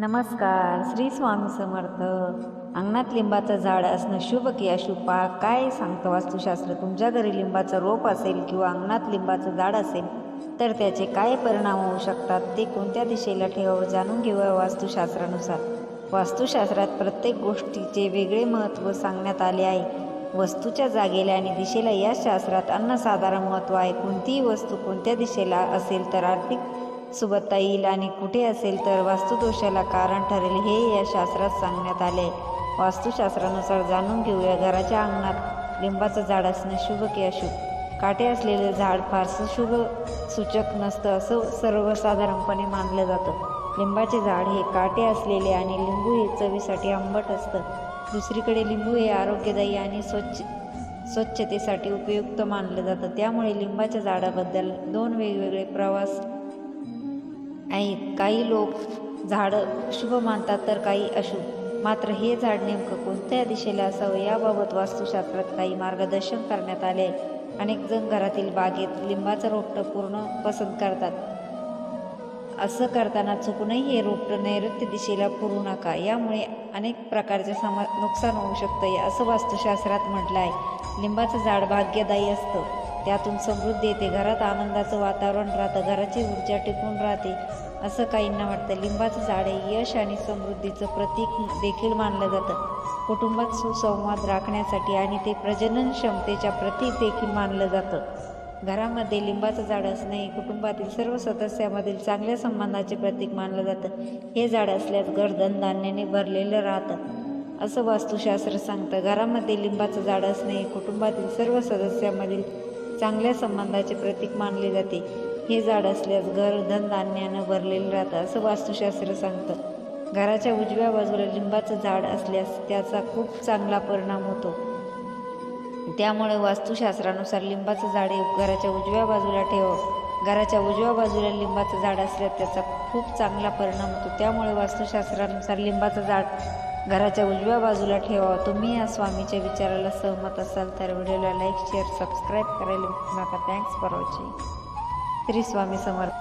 नमस्कार श्री स्वामी समर्थ. अंगणात लिंबाचं झाड असणं शुभ की अशुभ? काय सांगतं वास्तुशास्त्र? तुमच्या घरी लिंबाचं रोप असेल किंवा अंगणात लिंबाचं झाड असेल तर त्याचे काय परिणाम होऊ शकतात ते कोणत्या दिशेला ठेवावं जाणून घेऊया वास्तुशास्त्रानुसार. वास्तुशास्त्रात प्रत्येक गोष्टीचे वेगळे महत्त्व सांगण्यात आले आहे. वस्तूच्या जागेला आणि दिशेला या शास्त्रात अन्नसाधारण महत्त्व आहे. कोणतीही वस्तू कोणत्या दिशेला असेल तर आर्थिक सुबत्ता येईल आणि कुठे असेल तर वास्तुदोषाला कारण ठरेल हे या शास्त्रात सांगण्यात आले. आहे वास्तुशास्त्रानुसार जाणून घेऊया घराच्या अंगणात लिंबाचं झाड असणं शुभ की अशुभ? काटे असलेले झाड फारसं शुभ सूचक नसतं असं सर्वसाधारणपणे मानलं जातं. लिंबाचे झाड हे काटे असलेले आणि लिंबू हे चवीसाठी आंबट असतं. दुसरीकडे लिंबू हे आरोग्यदायी आणि स्वच्छ स्वच्छतेसाठी उपयुक्त मानलं जातं. त्यामुळे लिंबाच्या झाडाबद्दल दोन वेगवेगळे प्रवास आहेत काही लोक झाडं शुभ मानतात तर काही अशुभ. मात्र हे झाड नेमकं कोणत्या दिशेला असावं याबाबत वास्तुशास्त्रात काही मार्गदर्शन करण्यात आले. आहे अनेक जण घरातील बागेत लिंबाचं रोपटं पूर्ण पसंत करतात. असं करताना चुकूनही हे रोपटं नैऋत्य दिशेला पुरू नका. यामुळे अनेक प्रकारचे समा नुकसान होऊ शकतं असं वास्तुशास्त्रात म्हटलं आहे लिंबाचं झाड भाग्यदायी असतं. त्यातून समृद्धी येते. घरात आनंदाचं वातावरण राहतं. घराची ऊर्जा टिकून राहते. असं काहींना वाटतं. लिंबाचं झाड हे यश आणि समृद्धीचं प्रतीक देखील मानलं जातं. कुटुंबात सुसंवाद राखण्यासाठी आणि ते प्रजनन क्षमतेच्या प्रतीक देखील मानलं जातं. घरामध्ये लिंबाचं झाड असणं हे कुटुंबातील सर्व सदस्यामधील चांगल्या संबंधाचे प्रतीक मानलं जातं. हे झाड असल्यास घर धनधान्याने भरलेलं राहतं. असं वास्तुशास्त्र सांगतं. घरामध्ये लिंबाचं झाड असणे हे कुटुंबातील सर्व सदस्यामधील चांगल्या संबंधाचे प्रतीक मानले जाते. हे झाड असल्यास घर धनधान्यानं भरलेलं राहतं असं वास्तुशास्त्र सांगतं. घराच्या उजव्या बाजूला लिंबाचं झाड असल्यास त्याचा खूप चांगला परिणाम होतो. त्यामुळे वास्तुशास्त्रानुसार लिंबाचं झाड हे घराच्या उजव्या बाजूला ठेवावं. घराच्या उजव्या बाजूला लिंबाचं झाड असल्यास त्याचा खूप चांगला परिणाम होतो. त्यामुळे वास्तुशास्त्रानुसार लिंबाचं झाड घराच्या उजव्या बाजूला ठेवा. तुम्ही या स्वामीच्या विचाराला सहमत असाल तर व्हिडिओला लाईक शेअर सबस्क्राईब करायला नका. Thanks for watching Shri Swami Samarth.